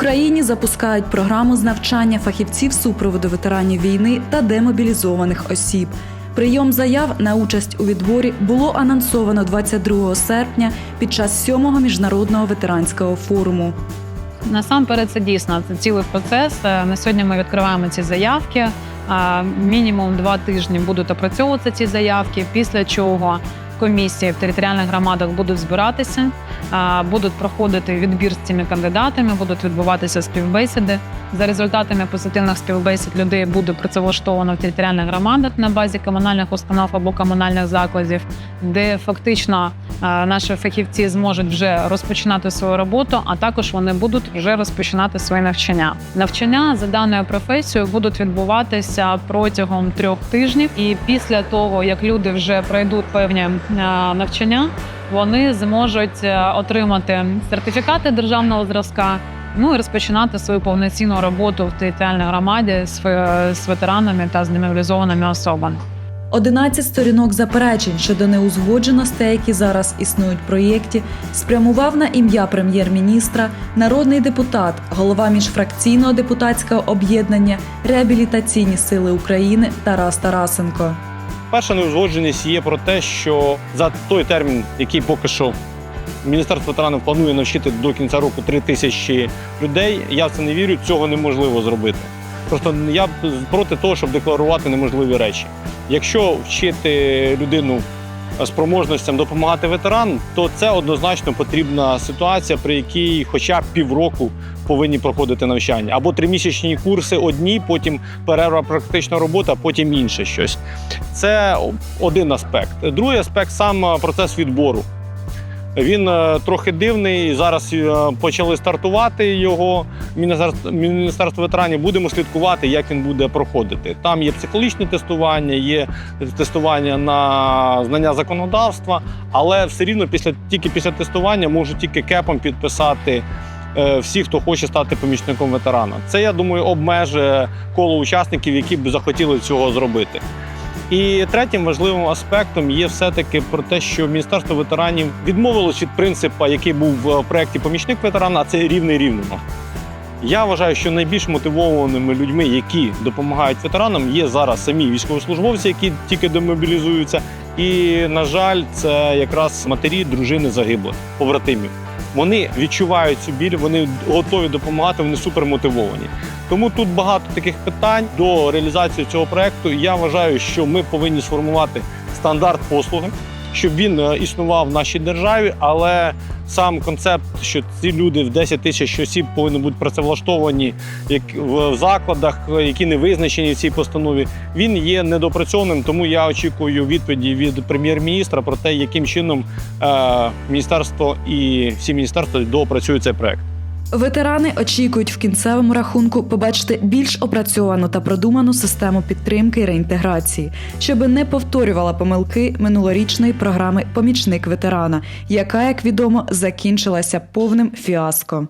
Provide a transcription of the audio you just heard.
Україні запускають програму з навчання фахівців супроводу ветеранів війни та демобілізованих осіб. Прийом заяв на участь у відборі було анонсовано 22 серпня під час сьомого міжнародного ветеранського форуму. Насамперед, це дійсно це цілий процес. Е, На сьогодні ми відкриваємо ці заявки. А, Мінімум два тижні будуть опрацьовуватися ці заявки, після чого комісії в територіальних громадах будуть збиратися, будуть проходити відбір з цими кандидатами, будуть відбуватися співбесіди. За результатами позитивних співбесід людей буде працевлаштовано в територіальних громадах на базі комунальних установ або комунальних закладів, де фактично наші фахівці зможуть вже розпочинати свою роботу, а також вони будуть вже розпочинати своє навчання. Навчання за даною професією будуть відбуватися протягом трьох тижнів, і після того як люди вже пройдуть певні навчання, вони зможуть е, отримати сертифікати державного зразка. Ну і розпочинати свою повноцінну роботу в територіальній громаді з, е, з ветеранами та з демобілізованими особами. 11 сторінок заперечень щодо неузгодженостей, які зараз існують в проєкті, спрямував на ім'я прем'єр-міністра народний депутат, голова міжфракційного депутатського об'єднання Реабілітаційні сили України Тарас Тарасенко. Перша неузгодженість є про те, що за той термін, який поки що Міністерство ветеранів планує навчити до кінця року 3 тисячі людей, я в це не вірю, цього неможливо зробити. Просто я проти того, щоб декларувати неможливі речі. Якщо вчити людину спроможностям допомагати ветеранам, то це однозначно потрібна ситуація, при якій хоча б півроку повинні проходити навчання. Або тримісячні курси одні, потім перерва практична робота, потім інше щось. Це один аспект. Другий аспект сам е, процес відбору. Він е, трохи дивний. Зараз е, почали стартувати його. Міністерство, ветеранів будемо слідкувати, як він буде проходити. Там є психологічне тестування, є тестування на знання законодавства, але все рівно після тільки після тестування можуть тільки кепом підписати. е, Всі, хто хоче стати помічником ветерана, це я думаю обмежує коло учасників, які б захотіли цього зробити. І третім важливим аспектом є все-таки про те, що Міністерство ветеранів відмовилось від принципу, який був в проєкті помічник ветерана, а це рівний рівному. Я вважаю, що найбільш мотивованими людьми, які допомагають ветеранам, є зараз самі військовослужбовці, які тільки демобілізуються. І, на жаль, це якраз матері, дружини загиблих, побратимів. Вони відчувають цю біль, вони готові допомагати, вони супермотивовані. Тому тут багато таких питань до реалізації цього проекту. Я вважаю, що ми повинні сформувати стандарт послуги, щоб він е, існував в нашій державі, але сам концепт, що ці люди в 10 тисяч осіб повинні бути працевлаштовані як в закладах, які не визначені в цій постанові, він є недопрацьованим. Тому я очікую відповіді від прем'єр-міністра про те, яким чином е, міністерство і всі міністерства доопрацюють цей проект. Ветерани очікують в кінцевому рахунку побачити більш опрацьовану та продуману систему підтримки реінтеграції, щоби не повторювала помилки минулорічної програми Помічник ветерана, яка, як відомо, закінчилася повним фіаско.